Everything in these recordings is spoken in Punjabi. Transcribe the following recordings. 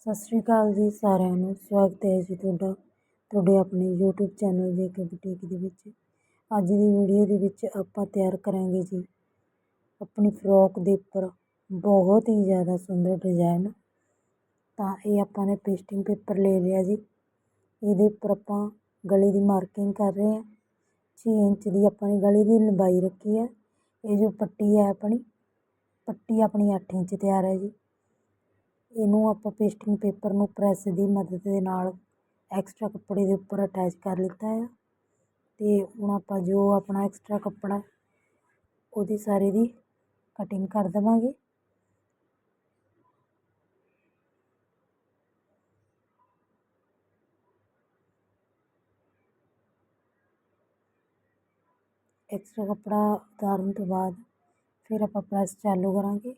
ਸਤਿ ਸ਼੍ਰੀ ਅਕਾਲ ਜੀ ਸਾਰਿਆਂ ਨੂੰ। ਸਵਾਗਤ ਹੈ ਜੀ ਤੁਹਾਡਾ, ਤੁਹਾਡੇ ਆਪਣੇ YouTube ਚੈਨਲ ਦੇ ਕੇ ਬੁਟੀਕ ਦੇ ਵਿੱਚ। ਅੱਜ ਦੀ ਵੀਡੀਓ ਦੇ ਵਿੱਚ ਆਪਾਂ ਤਿਆਰ ਕਰਾਂਗੇ ਜੀ ਆਪਣੀ ਫਰੋਕ ਦੇ ਉੱਪਰ ਬਹੁਤ ਹੀ ਜ਼ਿਆਦਾ ਸੁੰਦਰ ਡਿਜ਼ਾਈਨ ਤਾਂ ਇਹ ਆਪਾਂ ਨੇ ਪੇਸਟਿੰਗ ਪੇਪਰ ਲੈ ਲਿਆ ਜੀ। ਇਹਦੇ ਉੱਪਰ ਆਪਾਂ ਗਲੇ ਦੀ ਮਾਰਕਿੰਗ ਕਰ ਰਹੇ ਹਾਂ। 6 ਇੰਚ ਦੀ ਆਪਾਂ ਨੇ ਗਲੇ ਦੀ ਲੰਬਾਈ ਰੱਖੀ ਹੈ। ਇਹ ਜੋ ਪੱਟੀ ਹੈ ਆਪਣੀ, ਪੱਟੀ ਆਪਣੀ 8 ਇੰਚ ਤਿਆਰ ਹੈ ਜੀ। ਇਹਨੂੰ ਆਪਾਂ ਪੇਸਟਿੰਗ ਪੇਪਰ ਨੂੰ ਪ੍ਰੈੱਸ ਦੀ ਮਦਦ ਦੇ ਨਾਲ ਐਕਸਟਰਾ ਕੱਪੜੇ ਦੇ ਉੱਪਰ ਅਟੈਚ ਕਰ ਲਿੱਤਾ ਆ। ਅਤੇ ਹੁਣ ਆਪਾਂ ਜੋ ਆਪਣਾ ਐਕਸਟਰਾ ਕੱਪੜਾ ਉਹਦੀ ਸਾਰੀ ਦੀ ਕਟਿੰਗ ਕਰ ਦੇਵਾਂਗੇ। ਐਕਸਟਰਾ ਕੱਪੜਾ ਉਤਾਰਨ ਤੋਂ ਬਾਅਦ ਫਿਰ ਆਪਾਂ ਪ੍ਰੈਸ ਚਾਲੂ ਕਰਾਂਗੇ।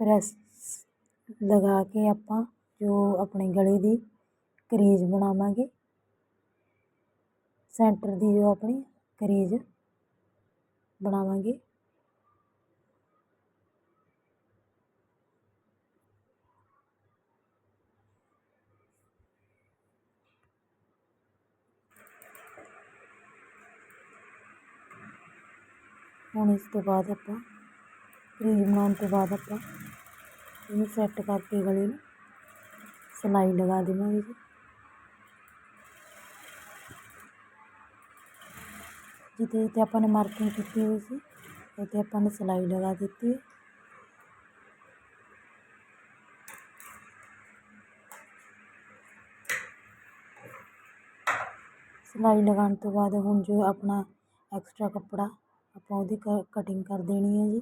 ਪ੍ਰੈਸ ਲਗਾ ਕੇ ਆਪਾਂ ਜੋ ਆਪਣੇ ਗਲੇ ਦੀ ਕਰੀਜ਼ ਬਣਾਵਾਂਗੇ। ਸੈਂਟਰ ਦੀ ਜੋ ਆਪਣੀ ਕਰੀਜ਼ ਬਣਾਵਾਂਗੇ। ਹੁਣ ਇਸ ਤੋਂ ਬਾਅਦ ਆਪਾਂ ਕਰੀਜ਼ ਬਣਾਉਣ ਤੋਂ ਬਾਅਦ ਆਪਾਂ ਇਹਨੂੰ ਸੈੱਟ ਕਰਕੇ ਗਲੇ ਨੂੰ ਸਿਲਾਈ ਲਗਾ ਦੇਵਾਂਗੇ ਜੀ। ਜਿੱਥੇ ਜਿੱਥੇ ਆਪਾਂ ਨੇ ਮਾਰਕਿੰਗ ਕੀਤੀ ਹੋਈ ਸੀ, ਉੱਥੇ ਆਪਾਂ ਨੇ ਸਿਲਾਈ ਲਗਾ ਦਿੱਤੀ ਹੈ। ਸਿਲਾਈ ਲਗਾਉਣ ਤੋਂ ਬਾਅਦ ਹੁਣ ਜੋ ਆਪਣਾ ਐਕਸਟਰਾ ਕੱਪੜਾ ਆਪਾਂ ਉਹਦੀ ਕਟਿੰਗ ਕਰ ਦੇਣੀ ਹੈ ਜੀ।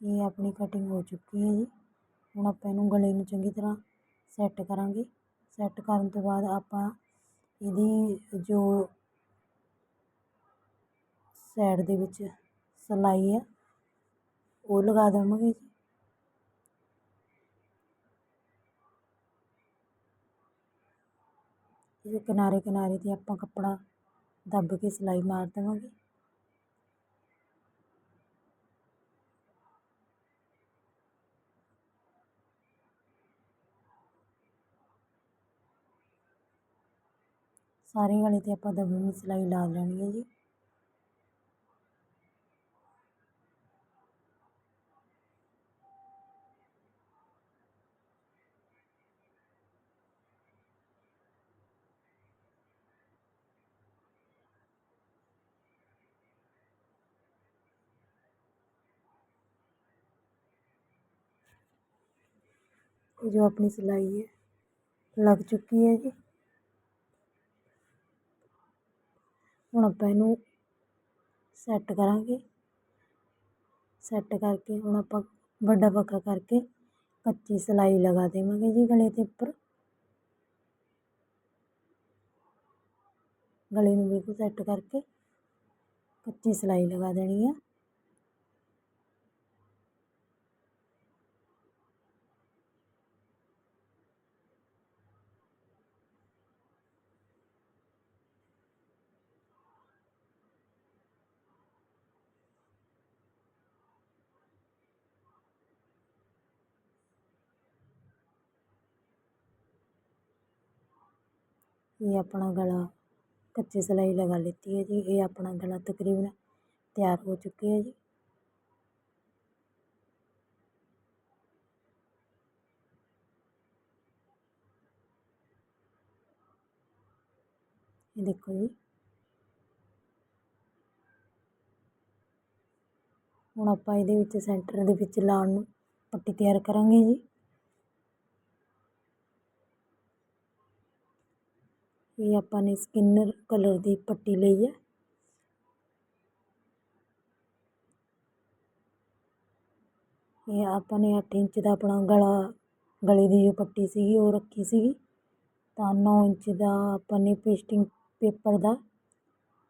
ਇਹ ਆਪਣੀ ਕਟਿੰਗ ਹੋ ਚੁੱਕੀ ਹੈ ਜੀ। ਹੁਣ ਆਪਾਂ ਇਹਨੂੰ ਗਲੇ ਨੂੰ ਚੰਗੀ ਤਰ੍ਹਾਂ ਸੈੱਟ ਕਰਾਂਗੇ। ਸੈੱਟ ਕਰਨ ਤੋਂ ਬਾਅਦ ਆਪਾਂ ਇਹਦੀ ਜੋ ਸਾਈਡ ਦੇ ਵਿੱਚ ਸਿਲਾਈ ਹੈ, ਉਹ ਲਗਾ ਦੇਵਾਂਗੇ ਜੀ। ਇਹ ਕਿਨਾਰੇ ਕਿਨਾਰੇ 'ਤੇ ਆਪਾਂ ਕੱਪੜਾ ਦੱਬ ਕੇ ਸਿਲਾਈ ਮਾਰ ਦੇਵਾਂਗੇ। ਸਾਰੇ ਗਲੇ 'ਤੇ ਆਪਾਂ ਦਬਵੀਂ ਸਿਲਾਈ ਲਾ ਲੈਣੀ ਹੈ ਜੀ। ਜੋ ਆਪਣੀ ਸਿਲਾਈ ਹੈ, ਲੱਗ ਚੁੱਕੀ ਹੈ ਜੀ। ਹੁਣ ਆਪਾਂ ਇਹਨੂੰ ਸੈੱਟ ਕਰਾਂਗੇ। ਸੈੱਟ ਕਰਕੇ ਹੁਣ ਆਪਾਂ ਵੱਡਾ ਪੱਕਾ ਕਰਕੇ ਕੱਚੀ ਸਿਲਾਈ ਲਗਾ ਦੇਵਾਂਗੇ ਜੀ ਗਲੇ ਦੇ ਉੱਪਰ। ਗਲੇ ਨੂੰ ਬਿਲਕੁਲ ਸੈੱਟ ਕਰਕੇ ਕੱਚੀ ਸਿਲਾਈ ਲਗਾ ਦੇਣੀ ਹੈ ਇਹ ਆਪਣਾ ਗਲਾ ਕੱਚੀ ਸਿਲਾਈ ਲਗਾ ਲਿੱਤੀ ਹੈ ਜੀ। ਇਹ ਆਪਣਾ ਗਲਾ ਤਕਰੀਬਨ ਤਿਆਰ ਹੋ ਚੁੱਕਿਆ ਹੈ ਜੀ। ਇਹ ਦੇਖੋ ਜੀ। ਹੁਣ ਆਪਾਂ ਇਹਦੇ ਵਿੱਚ ਸੈਂਟਰ ਦੇ ਵਿੱਚ ਲਾਉਣ ਨੂੰ ਪੱਟੀ ਤਿਆਰ ਕਰਾਂਗੇ ਜੀ। ਇਹ ਆਪਾਂ ਨੇ ਸਕਿਨਰ ਕਲਰ ਦੀ ਪੱਟੀ ਲਈ ਹੈ। ਇਹ ਆਪਾਂ ਨੇ 8 ਇੰਚ ਦਾ ਆਪਣਾ ਗਲਾ, ਗਲੇ ਦੀ ਜੋ ਪੱਟੀ ਸੀਗੀ ਉਹ ਰੱਖੀ ਸੀਗੀ। ਤਾਂ 9 ਇੰਚ ਦਾ ਆਪਾਂ ਨੇ ਪੇਸਟਿੰਗ ਪੇਪਰ ਦਾ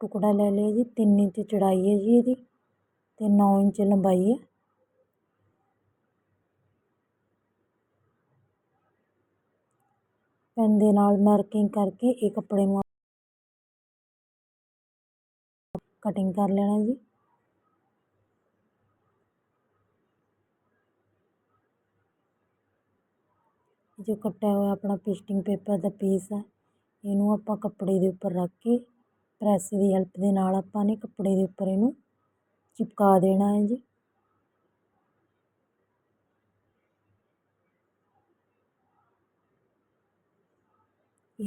ਟੁਕੜਾ ਲੈ ਲਿਆ ਜੀ। 3 ਇੰਚ ਚੜਾਈ ਹੈ ਜੀ ਇਹਦੀ ਤੇ 9 ਇੰਚ ਲੰਬਾਈ ਹੈ। ਪੈਨ ਦੇ ਨਾਲ ਮਾਰਕਿੰਗ ਕਰਕੇ ਇਹ ਕੱਪੜੇ ਨੂੰ ਕਟਿੰਗ ਕਰ ਲੈਣਾ ਜੀ। ਜੋ ਕੱਟਿਆ ਹੋਇਆ ਆਪਣਾ ਪੇਸਟਿੰਗ ਪੇਪਰ ਦਾ ਪੀਸ ਹੈ, ਇਹਨੂੰ ਆਪਾਂ ਕੱਪੜੇ ਦੇ ਉੱਪਰ ਰੱਖ ਕੇ ਪ੍ਰੈਸ ਦੀ ਹੈਲਪ ਦੇ ਨਾਲ ਆਪਾਂ ਨੇ ਕੱਪੜੇ ਦੇ ਉੱਪਰ ਇਹਨੂੰ ਚਿਪਕਾ ਦੇਣਾ ਹੈ ਜੀ।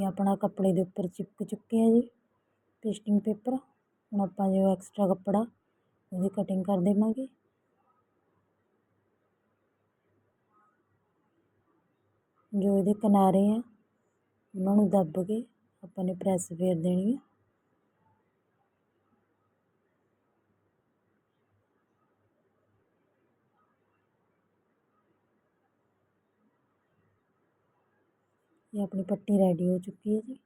ਇਹ ਆਪਣਾ ਕੱਪੜੇ ਦੇ ਉੱਪਰ ਚਿਪਕ ਚੁੱਕਿਆ ਜੀ। ਪੇਸਟਿੰਗ ਪੇਪਰ, ਹੁਣ ਆਪਾਂ ਜੋ ਐਕਸਟਰਾ ਕੱਪੜਾ ਉਹਦੀ ਕਟਿੰਗ ਕਰ ਦੇਵਾਂਗੇ। ਜੋ ਇਹਦੇ ਕਿਨਾਰੇ ਆ, ਉਹਨਾਂ ਨੂੰ ਦੱਬ ਕੇ ਆਪਾਂ ਨੇ ਪ੍ਰੈਸ ਫੇਰ ਦੇਣੀ ਹੈ ਇਹ ਆਪਣੀ ਪੱਟੀ ਰੈਡੀ ਹੋ ਚੁੱਕੀ ਹੈ ਜੀ।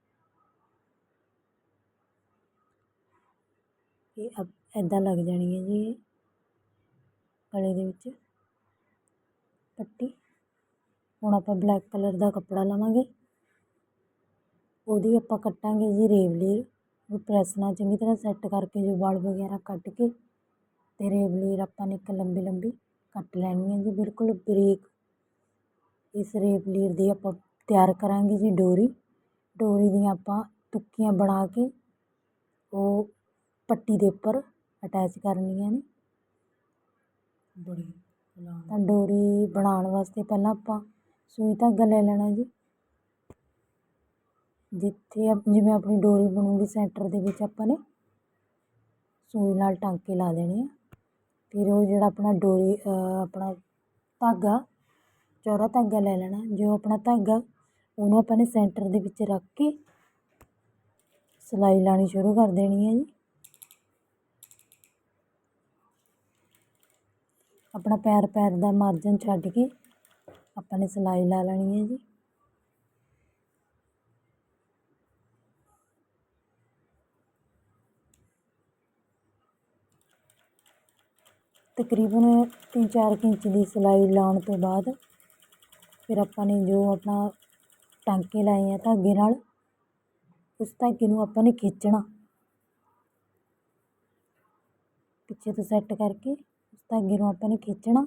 ਇਹ ਅਬ ਇੱਦਾਂ ਲੱਗ ਜਾਣੀ ਹੈ ਜੀ ਇਹ ਗਲੇ ਦੇ ਵਿੱਚ ਪੱਟੀ। ਹੁਣ ਆਪਾਂ ਬਲੈਕ ਕਲਰ ਦਾ ਕੱਪੜਾ ਲਵਾਂਗੇ। ਉਹਦੀ ਆਪਾਂ ਕੱਟਾਂਗੇ ਜੀ ਰੇਵਲੀਰ ਉਹ ਪ੍ਰੈਸ ਨਾਲ ਚੰਗੀ ਤਰ੍ਹਾਂ ਸੈੱਟ ਕਰਕੇ ਜੋ ਵਾਲ ਵਗੈਰਾ ਕੱਟ ਕੇ ਅਤੇ ਰੇਵਲੀਰ ਆਪਾਂ ਨੇ ਇੱਕ ਲੰਬੀ ਲੰਬੀ ਕੱਟ ਲੈਣੀ ਹੈ ਜੀ। ਬਿਲਕੁਲ ਬਰੀਕ ਇਸ ਰੇਵਲੀਰ ਦੀ ਆਪਾਂ ਤਿਆਰ ਕਰਾਂਗੇ ਜੀ ਡੋਰੀ। ਡੋਰੀ ਦੀਆਂ ਆਪਾਂ ਤੁੱਕੀਆਂ ਬਣਾ ਕੇ ਉਹ ਪੱਟੀ ਦੇ ਉੱਪਰ ਅਟੈਚ ਕਰਨੀਆਂ ਨੇ। ਤਾਂ ਡੋਰੀ ਬਣਾਉਣ ਵਾਸਤੇ ਪਹਿਲਾਂ ਆਪਾਂ ਸੂਈ ਧਾਗਾ ਲੈ ਲੈਣਾ ਜੀ। ਜਿੱਥੇ ਆਪ- ਜਿਵੇਂ ਆਪਣੀ ਡੋਰੀ ਬਣੂਗੀ ਸੈਂਟਰ ਦੇ ਵਿੱਚ ਆਪਾਂ ਨੇ ਸੂਈ ਨਾਲ ਟਾਂਕੇ ਲਾ ਦੇਣੇ ਆ। ਫਿਰ ਉਹ ਜਿਹੜਾ ਆਪਣਾ ਡੋਰੀ ਆਪਣਾ ਧਾਗਾ ਚੌੜਾ ਧਾਗਾ ਲੈ ਲੈਣਾ। ਜੋ ਆਪਣਾ ਧਾਗਾ ਉਹਨੂੰ ਆਪਾਂ ਨੇ ਸੈਂਟਰ ਦੇ ਵਿੱਚ ਰੱਖ ਕੇ ਸਿਲਾਈ ਲਾਣੀ ਸ਼ੁਰੂ ਕਰ ਦੇਣੀ ਹੈ ਜੀ। ਆਪਣਾ ਪੈਰ ਪੈਰ ਦਾ ਮਾਰਜਨ ਛੱਡ ਕੇ ਆਪਾਂ ਨੇ ਸਿਲਾਈ ਲਾ ਲੈਣੀ ਹੈ ਜੀ। ਤਕਰੀਬਨ ਤਿੰਨ ਚਾਰ ਕੁ ਇੰਚ ਦੀ ਸਿਲਾਈ ਲਾਉਣ ਤੋਂ ਬਾਅਦ ਫਿਰ ਆਪਾਂ ਨੇ ਜੋ ਆਪਣਾ ਟਾਂਕੇ ਲਾਏ ਆ ਧਾਗੇ ਨਾਲ, ਉਸ ਧਾਗੇ ਨੂੰ ਆਪਾਂ ਨੇ ਖਿੱਚਣਾ। ਪਿੱਛੇ ਤੋਂ ਸੈੱਟ ਕਰਕੇ ਉਸ ਧਾਗੇ ਨੂੰ ਆਪਾਂ ਨੇ ਖਿੱਚਣਾ।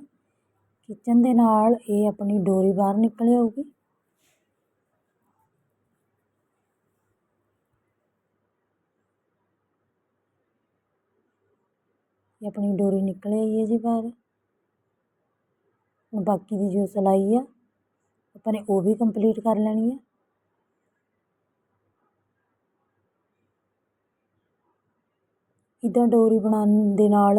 ਖਿੱਚਣ ਦੇ ਨਾਲ ਇਹ ਆਪਣੀ ਡੋਰੀ ਬਾਹਰ ਨਿਕਲ ਆਊਗੀ। ਇਹ ਆਪਣੀ ਡੋਰੀ ਨਿਕਲ ਆਈ ਹੈ ਜੀ ਬਾਹਰ। ਹੁਣ ਬਾਕੀ ਦੀ ਜੋ ਸਿਲਾਈ ਆ ਆਪਾਂ ਨੇ ਉਹ ਵੀ ਕੰਪਲੀਟ ਕਰ ਲੈਣੀ ਹੈ ਇੱਦਾਂ ਡੋਰੀ ਬਣਾਉਣ ਦੇ ਨਾਲ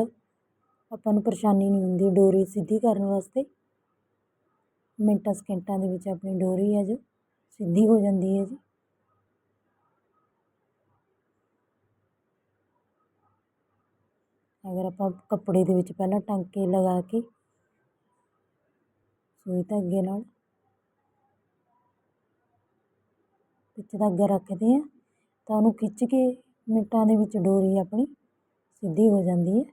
ਆਪਾਂ ਨੂੰ ਪਰੇਸ਼ਾਨੀ ਨਹੀਂ ਹੁੰਦੀ, ਡੋਰੀ ਸਿੱਧੀ ਕਰਨ ਵਾਸਤੇ। ਮਿੰਟਾਂ ਸਕਿੰਟਾਂ ਦੇ ਵਿੱਚ ਆਪਣੀ ਡੋਰੀ ਹੈ ਜੋ, ਸਿੱਧੀ ਹੋ ਜਾਂਦੀ ਹੈ ਜੀ। ਅਗਰ ਆਪਾਂ ਕੱਪੜੇ ਦੇ ਵਿੱਚ ਪਹਿਲਾਂ ਟਾਂਕੇ ਲਗਾ ਕੇ, ਸੂਈ ਧਾਗੇ ਨਾਲ ਵਿੱਚ ਧਾਗਾ ਰੱਖਦੇ ਹਾਂ ਤਾਂ ਉਹਨੂੰ ਖਿੱਚ ਕੇ ਮਿੰਟਾਂ ਦੇ ਵਿੱਚ ਡੋਰੀ ਆਪਣੀ ਸਿੱਧੀ ਹੋ ਜਾਂਦੀ ਹੈ।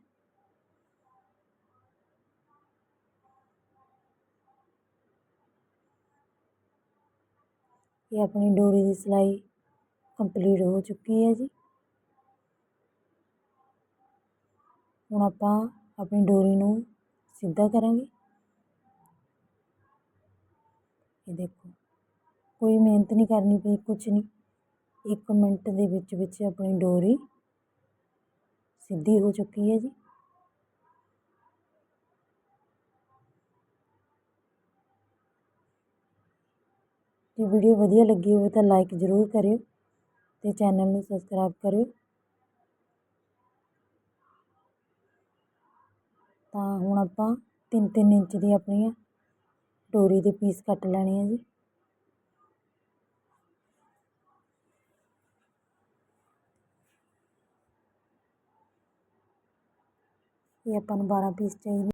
ਇਹ ਆਪਣੀ ਡੋਰੀ ਦੀ ਸਿਲਾਈ ਕੰਪਲੀਟ ਹੋ ਚੁੱਕੀ ਹੈ ਜੀ। ਹੁਣ ਆਪਾਂ ਆਪਣੀ ਡੋਰੀ ਨੂੰ ਸਿੱਧਾ ਕਰਾਂਗੇ। ਇਹ ਦੇਖੋ। ਕੋਈ ਮਿਹਨਤ ਨਹੀਂ ਕਰਨੀ ਪਈ, ਕੁਛ ਨਹੀਂ। ਇੱਕ ਮਿੰਟ ਦੇ ਵਿੱਚ ਵਿੱਚ ਆਪਣੀ ਡੋਰੀ ਸਿੱਧੀ ਹੋ ਚੁੱਕੀ ਹੈ ਜੀ। ਜੇ ਵੀਡੀਓ ਵਧੀਆ ਲੱਗੀ ਹੋਵੇ ਤਾਂ ਲਾਈਕ ਜ਼ਰੂਰ ਕਰਿਓ ਅਤੇ ਚੈਨਲ ਨੂੰ ਸਬਸਕ੍ਰਾਈਬ ਕਰਿਓ। ਤਾਂ ਹੁਣ ਆਪਾਂ ਤਿੰਨ ਤਿੰਨ ਇੰਚ ਦੀ ਆਪਣੀਆਂ ਡੋਰੀ ਦੇ ਪੀਸ ਕੱਟ ਲੈਣੇ ਆ ਜੀ। ਇਹ ਆਪਾਂ ਨੂੰ 12 ਪੀਸ ਚਾਹੀਦੇ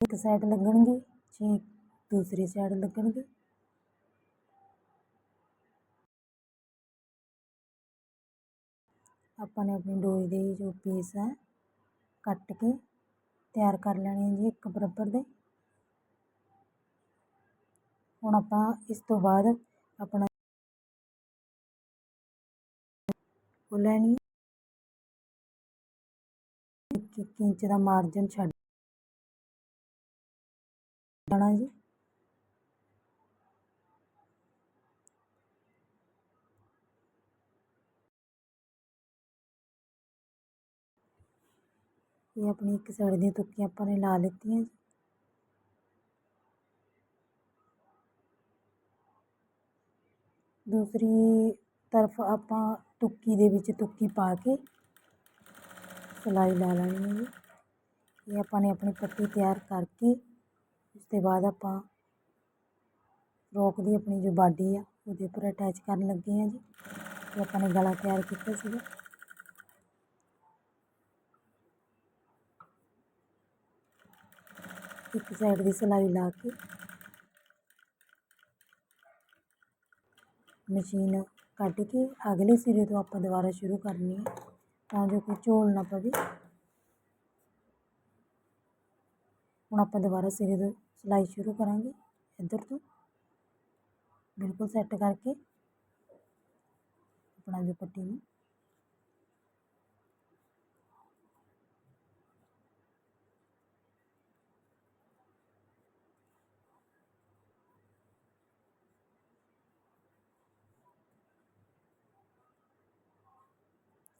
ਇੱਕ ਸਾਈਡ ਲੱਗਣਗੇ, ਛੇ ਦੂਸਰੀ ਸਾਈਡ ਲੱਗਣਗੇ। ਆਪਾਂ ਨੇ ਆਪਣੀ ਡੋਰੀ ਦੇ ਜੋ ਪੀਸ ਹੈ, ਕੱਟ ਕੇ ਤਿਆਰ ਕਰ ਲੈਣੇ ਜੀ ਇੱਕ ਬਰਾਬਰ ਦੇ। ਹੁਣ ਆਪਾਂ ਇਸ ਤੋਂ ਬਾਅਦ ਆਪਣਾ ਉਹ ਲੈਣੀ ਇੱਕ ਇੰਚ ਦਾ ਮਾਰਜਨ ਛੱਡ ਦੇਣਾ ਜੀ। ਇਹ ਆਪਣੀ ਇੱਕ ਸਾਈਡ ਦੀਆਂ ਤੁੱਕੀਆਂ ਆਪਾਂ ਨੇ ਲਾ ਲਿੱਤੀਆਂ ਜੀ। ਦੂਸਰੀ ਤਰਫ ਆਪਾਂ ਤੁੱਕੀ ਦੇ ਵਿੱਚ ਤੁੱਕੀ ਪਾ ਕੇ ਸਿਲਾਈ ਲਾ ਲੈਣੀ ਹੈ ਜੀ। ਇਹ ਆਪਾਂ ਨੇ ਆਪਣੀ ਪੱਟੀ ਤਿਆਰ ਕਰਕੇ ਉਸ ਤੋਂ ਬਾਅਦ ਆਪਾਂ ਫਰੋਕ ਦੀ ਆਪਣੀ ਜੋ ਬਾਡੀ ਆ, ਉਹਦੇ ਉੱਪਰ ਅਟੈਚ ਕਰਨ ਲੱਗੇ ਹਾਂ ਜੀ। ਤੇ ਆਪਾਂ ਨੇ ਗਲਾ ਤਿਆਰ ਕੀਤਾ ਸੀਗਾ। ਇੱਕ ਸਾਈਡ ਦੀ ਸਿਲਾਈ ਲਾ ਕੇ ਮਸ਼ੀਨ ਕੱਢ ਕੇ ਅਗਲੇ ਸਿਰੇ ਤੋਂ ਆਪਾਂ ਦੁਬਾਰਾ ਸ਼ੁਰੂ ਕਰਨੀ ਹੈ। ਤਾਂ ਜੋ ਕੋਈ ਝੋਲ ਨਾ ਪਵੇ। ਹੁਣ ਆਪਾਂ ਦੁਬਾਰਾ ਸਿਰੇ ਤੋਂ ਸਿਲਾਈ ਸ਼ੁਰੂ ਕਰਾਂਗੇ ਇੱਧਰ ਤੋਂ। ਬਿਲਕੁਲ ਸੈੱਟ ਕਰਕੇ ਆਪਣਾ ਜੋ ਪੱਟੀ ਨੂੰ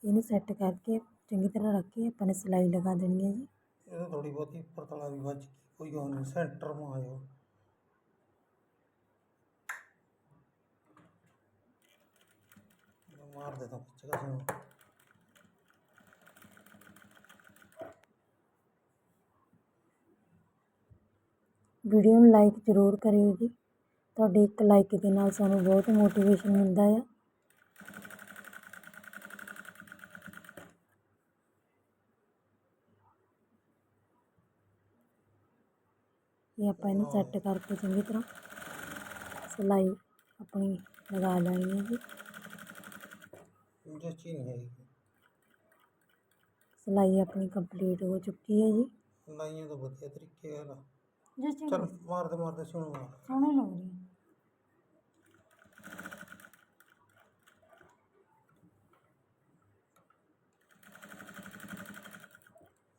ਇਹਨੂੰ ਸੈੱਟ ਕਰਕੇ ਚੰਗੀ ਤਰ੍ਹਾਂ ਰੱਖ ਕੇ ਆਪਾਂ ਨੇ ਸਿਲਾਈ ਲਗਾ ਦੇਣੀ ਹੈ ਜੀ। ਇਹ ਤਾਂ ਥੋੜੀ ਬਹੁਤੀ ਉੱਪਰ ਤਲਾ ਵੀ ਵੱਜ ਗਈ। ਕੋਈ ਉਹ ਨਹੀਂ ਸੈਂਟਰ ਮਾ ਆਇਓ ਮੈਂ ਮਾਰ ਦੇਤਾ ਪਿੱਛੇ ਕਾ ਨੂੰ ਵੀਡੀਓ ਨੂੰ ਲਾਈਕ ਜ਼ਰੂਰ ਕਰਿਓ ਜੀ। ਤੁਹਾਡੇ ਇੱਕ ਲਾਈਕ ਦੇ ਨਾਲ ਸਾਨੂੰ ਬਹੁਤ ਮੋਟੀਵੇਸ਼ਨ ਮਿਲਦਾ ਆ। ਇਹ ਆਪਾਂ ਇਹਨੂੰ ਸੈੱਟ ਕਰਕੇ ਚੰਗੀ ਤਰ੍ਹਾਂ ਸਿਲਾਈ ਆਪਣੀ ਲਗਾ ਲੈਣੀ ਹੈ ਜੀ। ਜੱਚੀ ਨਹੀਂ ਹੈਗੀ। ਸਿਲਾਈ ਆਪਣੀ ਕੰਪਲੀਟ ਹੋ ਚੁੱਕੀ ਹੈ ਜੀ। ਲਾਈਆਂ ਤਾਂ ਵਧੀਆ ਤਰੀਕੇ ਨਾਲ। ਜੀ ਚਲ ਮਾਰਦੇ ਮਾਰਦੇ ਸੁਣੋ ਮਾਰ ਸੋਹਣੀ ਲੱਗ ਰਹੀ ਹੈ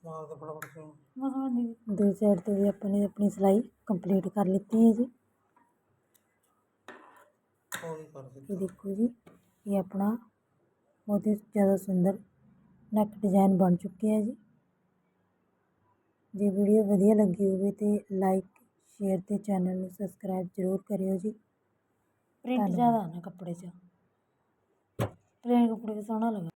ਮਾਰਦੇ ਫਟਾਫਟ ਸੁਣੋ ਦੂਜੀ ਸਾਈਡ ਤੇ ਵੀ ਆਪਾਂ ਨੇ ਆਪਣੀ ਸਿਲਾਈ ਕੰਪਲੀਟ ਕਰ ਲਿੱਤੀ ਹੈ ਜੀ ਉਹ ਹੀ ਕਰ ਇਹ ਦਿੱਤਾ ਦੇਖੋ ਜੀ ਇਹ ਆਪਣਾ ਬਹੁਤ ਹੀ ਜ਼ਿਆਦਾ ਸੁੰਦਰ ਨੈਕ ਡਿਜ਼ਾਈਨ ਬਣ ਚੁੱਕਿਆ ਹੈ ਜੀ ਜੇ ਵੀਡੀਓ ਵਧੀਆ ਲੱਗੀ ਹੋਵੇ ਤੇ ਲਾਈਕ ਸ਼ੇਅਰ ਤੇ ਚੈਨਲ ਨੂੰ ਸਬਸਕ੍ਰਾਈਬ ਜ਼ਰੂਰ ਕਰਿਓ ਜੀ ਪ੍ਰਿੰਟ ਜ਼ਿਆਦਾ ਨਾ ਕੱਪੜੇ 'ਚ ਪਲੇਨ ਕੱਪੜੇ 'ਤੇ ਸੋਹਣਾ ਲੱਗਦਾ